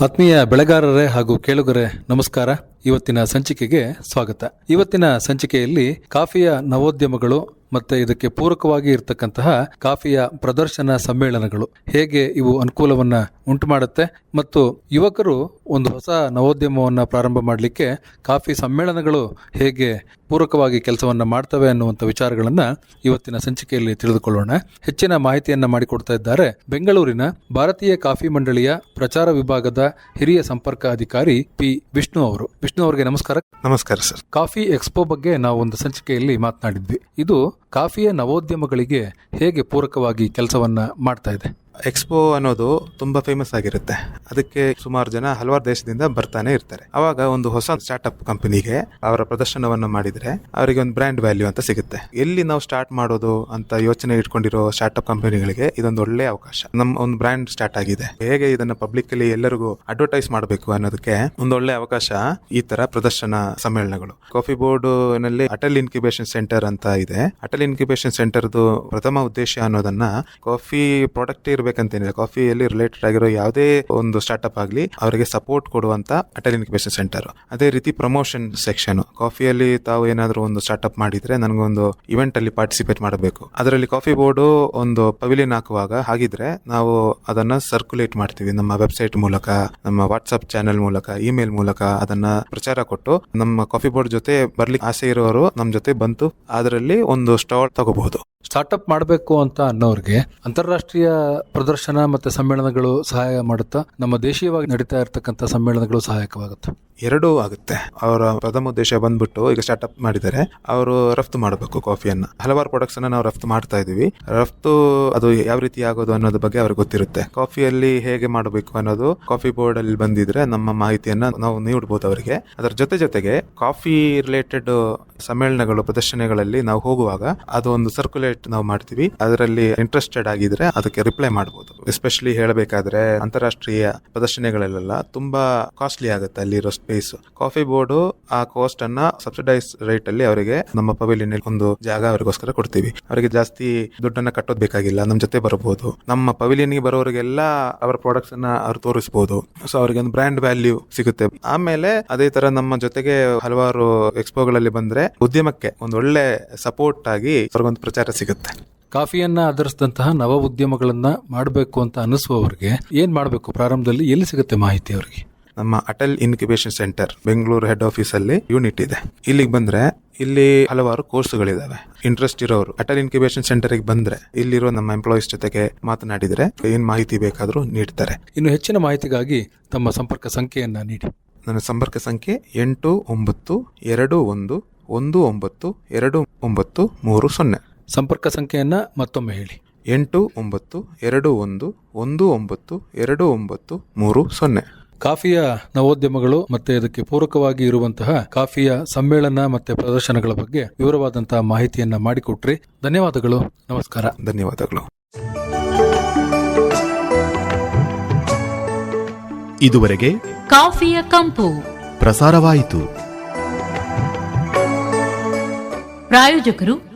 ಆತ್ಮೀಯ ಬೆಳೆಗಾರರೇ ಹಾಗೂ ಕೇಳುಗರೆ ನಮಸ್ಕಾರ. ಇವತ್ತಿನ ಸಂಚಿಕೆಗೆ ಸ್ವಾಗತ. ಇವತ್ತಿನ ಸಂಚಿಕೆಯಲ್ಲಿ ಕಾಫಿಯ ನವೋದ್ಯಮಗಳು ಮತ್ತೆ ಇದಕ್ಕೆ ಪೂರಕವಾಗಿ ಇರತಕ್ಕಂತಹ ಕಾಫಿಯ ಪ್ರದರ್ಶನ ಸಮ್ಮೇಳನಗಳು. ಹೇಗೆ ಇವು ಅನುಕೂಲವನ್ನ ಉಂಟು ಮಾಡುತ್ತೆ ಮತ್ತು ಯುವಕರು ಒಂದು ಹೊಸ ನವೋದ್ಯಮವನ್ನು ಪ್ರಾರಂಭ ಮಾಡಲಿಕ್ಕೆ ಕಾಫಿ ಸಮ್ಮೇಳನಗಳು ಹೇಗೆ ಪೂರಕವಾಗಿ ಕೆಲಸವನ್ನ ಮಾಡ್ತವೆ ಅನ್ನುವಂಥ ವಿಚಾರಗಳನ್ನು ಇವತ್ತಿನ ಸಂಚಿಕೆಯಲ್ಲಿ ತಿಳಿದುಕೊಳ್ಳೋಣ. ಹೆಚ್ಚಿನ ಮಾಹಿತಿಯನ್ನು ಮಾಡಿಕೊಡ್ತಾ ಇದ್ದಾರೆ ಬೆಂಗಳೂರಿನ ಭಾರತೀಯ ಕಾಫಿ ಮಂಡಳಿಯ ಪ್ರಚಾರ ವಿಭಾಗದ ಹಿರಿಯ ಸಂಪರ್ಕ ಅಧಿಕಾರಿ ಪಿ. ವಿಷ್ಣು ಅವರು. ವಿಷ್ಣು ಅವರಿಗೆ ನಮಸ್ಕಾರ. ನಮಸ್ಕಾರ ಸರ್. ಕಾಫಿ ಎಕ್ಸ್ಪೋ ಬಗ್ಗೆ ನಾವು ಒಂದು ಸಂಚಿಕೆಯಲ್ಲಿ ಮಾತನಾಡಿದ್ವಿ. ಇದು ಕಾಫಿಯ ನವೋದ್ಯಮಗಳಿಗೆ ಹೇಗೆ ಪೂರಕವಾಗಿ ಕೆಲಸವನ್ನು ಮಾಡ್ತಾ ಇದೆ? ಎಕ್ಸ್ಪೋ ಅನ್ನೋದು ತುಂಬಾ ಫೇಮಸ್ ಆಗಿರುತ್ತೆ. ಅದಕ್ಕೆ ಸುಮಾರು ಜನ ಹಲವಾರು ದೇಶದಿಂದ ಬರ್ತಾನೆ ಇರ್ತಾರೆ. ಅವಾಗ ಒಂದು ಹೊಸ ಸ್ಟಾರ್ಟ್ಅಪ್ ಕಂಪನಿಗೆ ಅವರ ಪ್ರದರ್ಶನವನ್ನು ಮಾಡಿದ್ರೆ ಅವರಿಗೆ ಒಂದು ಬ್ರ್ಯಾಂಡ್ ವ್ಯಾಲ್ಯೂ ಅಂತ ಸಿಗುತ್ತೆ. ಎಲ್ಲಿ ನಾವು ಸ್ಟಾರ್ಟ್ ಮಾಡೋದು ಅಂತ ಯೋಚನೆ ಇಟ್ಕೊಂಡಿರೋ ಸ್ಟಾರ್ಟ್ಅಪ್ ಕಂಪನಿಗಳಿಗೆ ಇದೊಂದು ಒಳ್ಳೆ ಅವಕಾಶ. ನಮ್ಮ ಒಂದು ಬ್ರ್ಯಾಂಡ್ ಸ್ಟಾರ್ಟ್ ಆಗಿದೆ. ಹೇಗೆ ಇದನ್ನ ಪಬ್ಲಿಕ್ ಅಲ್ಲಿ ಎಲ್ಲರಿಗೂ ಅಡ್ವರ್ಟೈಸ್ ಮಾಡಬೇಕು ಅನ್ನೋದಕ್ಕೆ ಒಂದು ಒಳ್ಳೆ ಅವಕಾಶ ಈ ತರ ಪ್ರದರ್ಶನ ಸಮ್ಮೇಳನಗಳು. ಕಾಫಿ ಬೋರ್ಡ್ನಲ್ಲಿ ಅಟಲ್ ಇನ್ಕ್ಯುಬೇಷನ್ ಸೆಂಟರ್ ಅಂತ ಇದೆ. ಅಟಲ್ ಇನ್ಕ್ಯುಬೇಷನ್ ಸೆಂಟರ್ದು ಪ್ರಥಮ ಉದ್ದೇಶ ಅನ್ನೋದನ್ನ ಕಾಫಿ ಪ್ರಾಡಕ್ಟ್ ಇರ್ಬೇಕಂತೇನಿಲ್ಲ ಕಾಫಿಯಲ್ಲಿ ರಿಲೇಟೆಡ್ ಆಗಿರೋ ಯಾವುದೇ ಒಂದು ಸ್ಟಾರ್ಟ್ಅಪ್ ಆಗಲಿ, ಅವರಿಗೆ ಸಪೋರ್ಟ್ ಕೊಡುವಂತ ಅಟಲ್ ಇನ್ಕ್ಯುಬೇಷನ್ ಸೆಂಟರ್ ಅದೇ ರೀತಿ ಪ್ರಮೋಷನ್ ಸೆಕ್ಷನ್ ಕಾಫಿಯಲ್ಲಿ ತಾವು ಏನಾದರೂ ಒಂದು ಸ್ಟಾರ್ಟ್ಅಪ್ ಮಾಡಿದ್ರೆ ನನಗೊಂದು ಇವೆಂಟ್ ಅಲ್ಲಿ ಪಾರ್ಟಿಸಿಪೇಟ್ ಮಾಡಬೇಕು. ಅದರಲ್ಲಿ ಕಾಫಿ ಬೋರ್ಡ್ ಒಂದು ಪವಿಲಿಯನ್ ಹಾಕುವಾಗ ಹಾಗಿದ್ರೆ ನಾವು ಅದನ್ನ ಸರ್ಕ್ಯುಲೇಟ್ ಮಾಡ್ತೀವಿ. ನಮ್ಮ ವೆಬ್ಸೈಟ್ ಮೂಲಕ, ನಮ್ಮ ವಾಟ್ಸ್ಆಪ್ ಚಾನೆಲ್ ಮೂಲಕ ಇಮೇಲ್ ಮೂಲಕ ಅದನ್ನ ಪ್ರಚಾರ ಕೊಟ್ಟು ನಮ್ಮ ಕಾಫಿ ಬೋರ್ಡ್ ಜೊತೆ ಬರ್ಲಿಕ್ಕೆ ಆಸೆ ಇರೋರು ನಮ್ಮ ಜೊತೆ ಬಂತು ಅದರಲ್ಲಿ ಒಂದು ಸ್ಟಾಲ್ ತಗೋಬಹುದು. ಸ್ಟಾರ್ಟ್ಅಪ್ ಮಾಡಬೇಕು ಅಂತ ಅನ್ನೋರಿಗೆ ಅಂತಾರಾಷ್ಟ್ರೀಯ ಪ್ರದರ್ಶನ ಮತ್ತೆ ಸಮ್ಮೇಳನಗಳು ಸಹಾಯ ಮಾಡುತ್ತಾ ನಮ್ಮ ದೇಶೀಯವಾಗಿ ನಡೀತಾ ಇರತಕ್ಕಂಥ ಸಮ್ಮೇಳನಗಳು ಸಹಾಯಕವಾಗುತ್ತೆ. ಎರಡೂ ಆಗುತ್ತೆ. ಅವರ ಪ್ರಥಮ ಉದ್ದೇಶ ಬಂದ್ಬಿಟ್ಟು ಈಗ ಸ್ಟಾರ್ಟ್ಅಪ್ ಮಾಡಿದರೆ ಅವರು ರಫ್ತು ಮಾಡಬೇಕು ಕಾಫಿಯನ್ನ. ಹಲವಾರು ಪ್ರಾಡಕ್ಟ್ಸ್ ಅನ್ನ ನಾವು ರಫ್ತು ಮಾಡ್ತಾ ಇದೀವಿ ರಫ್ತು ಅದು ಯಾವ ರೀತಿ ಆಗೋದು ಅನ್ನೋದ್ರ ಬಗ್ಗೆ ಅವ್ರಿಗೆ ಗೊತ್ತಿರುತ್ತೆ. ಕಾಫಿಯಲ್ಲಿ ಹೇಗೆ ಮಾಡಬೇಕು ಅನ್ನೋದು ಕಾಫಿ ಬೋರ್ಡ್ ಅಲ್ಲಿ ಬಂದಿದ್ರೆ ನಮ್ಮ ಮಾಹಿತಿಯನ್ನ ನಾವು ನೀಡಬಹುದು ಅವರಿಗೆ. ಅದರ ಜೊತೆ ಜೊತೆಗೆ ಕಾಫಿ ರಿಲೇಟೆಡ್ ಸಮ್ಮೇಳನಗಳು, ಪ್ರದರ್ಶನಗಳಲ್ಲಿ ನಾವು ಹೋಗುವಾಗ ಅದು ಒಂದು ಸರ್ಕ್ಯುಲೇಟ್ ನಾವು ಮಾಡ್ತೀವಿ. ಅದರಲ್ಲಿ ಇಂಟ್ರೆಸ್ಟೆಡ್ ಆಗಿದ್ರೆ ಅದಕ್ಕೆ ರಿಪ್ಲೈ ಮಾಡಬಹುದು ಎಸ್ಪೆಷಲಿ ಹೇಳಬೇಕಾದ್ರೆ ಅಂತಾರಾಷ್ಟ್ರೀಯ ಪ್ರದರ್ಶನಗಳಲ್ಲೆಲ್ಲ ತುಂಬಾ ಕಾಸ್ಟ್ಲಿ ಆಗುತ್ತೆ ಅಲ್ಲಿರೋ ಸ್ಪೇಸ್ ಕಾಫಿ ಬೋರ್ಡ್ ಆ ಕಾಸ್ಟ್ ಅನ್ನ ಸಬ್ಸಿಡೈಸ್ ರೇಟ್ ಅಲ್ಲಿ ಅವರಿಗೆ ನಮ್ಮ ಪವಿಲಿಯನ್ ಒಂದು ಜಾಗ ಅವರಿಗೋಸ್ಕರ ಕೊಡ್ತೀವಿ. ಅವರಿಗೆ ಜಾಸ್ತಿ ದುಡ್ಡನ್ನ ಕಟ್ಟೋದ್ ಬೇಕಾಗಿಲ್ಲ ನಮ್ಮ ಜೊತೆ ಬರಬಹುದು ನಮ್ಮ ಪವಿಲಿಯನ್ಗೆ ಬರೋರಿಗೆಲ್ಲ ಅವರ ಪ್ರಾಡಕ್ಟ್ಸ್ ಅನ್ನ ಅವ್ರು ತೋರಿಸಬಹುದು ಸೊ ಅವರಿಗೆ ಒಂದು ಬ್ರ್ಯಾಂಡ್ ವ್ಯಾಲ್ಯೂ ಸಿಗುತ್ತೆ. ಆಮೇಲೆ ಅದೇ ತರ ನಮ್ಮ ಜೊತೆಗೆ ಹಲವಾರು ಎಕ್ಸ್ಪೋಗಳಲ್ಲಿ ಬಂದ್ರೆ ಉದ್ಯಮಕ್ಕೆ ಒಂದು ಒಳ್ಳೆ ಸಪೋರ್ಟ್ ಆಗಿ ಅವ್ರಿಗೊಂದು ಪ್ರಚಾರ ಸಿಗುತ್ತೆ. ಕಾಫಿಯನ್ನ ಆಧರಿಸಿದಂತಹ ನವ ಉದ್ಯಮಗಳನ್ನ ಮಾಡಬೇಕು ಅಂತ ಅನಿಸುವವರಿಗೆ ಏನ್ ಮಾಡಬೇಕು? ಪ್ರಾರಂಭದಲ್ಲಿ ಎಲ್ಲಿ ಸಿಗುತ್ತೆ ಮಾಹಿತಿ ಅವರಿಗೆ? ನಮ್ಮ Atal incubation centre Bengaluru head office ಅಲ್ಲಿ ಯೂನಿಟ್ ಇದೆ. ಇಲ್ಲಿಗೆ ಬಂದ್ರೆ ಇಲ್ಲಿ ಹಲವಾರು ಕೋರ್ಸ್ಗಳಿದಾವೆ. ಇಂಟ್ರೆಸ್ಟ್ ಇರೋರು ಅಟಲ್ ಇನ್ಕ್ಯುಬೇಷನ್ ಸೆಂಟರ್ಗೆ ಬಂದ್ರೆ ಇಲ್ಲಿರೋ ನಮ್ಮ ಎಂಪ್ಲಾಯೀಸ್ ಜೊತೆಗೆ ಮಾತನಾಡಿದ್ರೆ ಏನ್ ಮಾಹಿತಿ ಬೇಕಾದರೂ ನೀಡ್ತಾರೆ. ಇನ್ನು ಹೆಚ್ಚಿನ ಮಾಹಿತಿಗಾಗಿ ತಮ್ಮ ಸಂಪರ್ಕ ಸಂಖ್ಯೆಯನ್ನ ನೀಡಿ. ನನ್ನ ಸಂಪರ್ಕ ಸಂಖ್ಯೆ ಎಂಟು ಒಂಬತ್ತು ಎರಡು ಒಂದು ಒಂದು ಒಂಬತ್ತು ಎರಡು ಒಂಬತ್ತು ಮೂರು ಸೊನ್ನೆ. ಸಂಪರ್ಕ ಸಂಖ್ಯೆಯನ್ನು ಮತ್ತೊಮ್ಮೆ ಹೇಳಿ. ಎಂಟು ಒಂಬತ್ತು ಎರಡು ಒಂದು ಒಂದು ಒಂಬತ್ತು ಎರಡು ಒಂಬತ್ತು ಮೂರು ಸೊನ್ನೆ. ಕಾಫಿಯ ನವೋದ್ಯಮಗಳು ಮತ್ತೆ ಇದಕ್ಕೆ ಪೂರಕವಾಗಿ ಇರುವಂತಹ ಕಾಫಿಯ ಸಮ್ಮೇಳನ ಮತ್ತೆ ಪ್ರದರ್ಶನಗಳ ಬಗ್ಗೆ ವಿವರವಾದಂತಹ ಮಾಹಿತಿಯನ್ನ ಮಾಡಿಕೊಟ್ರಿ. ಧನ್ಯವಾದಗಳು. ನಮಸ್ಕಾರ. ಧನ್ಯವಾದಗಳು. ಇದುವರೆಗೆ ಕಾಫಿಯ ಕಂಪು. ಪ್ರಸಾರವಾಯಿತು. ಪ್ರಾಯೋಜಕರು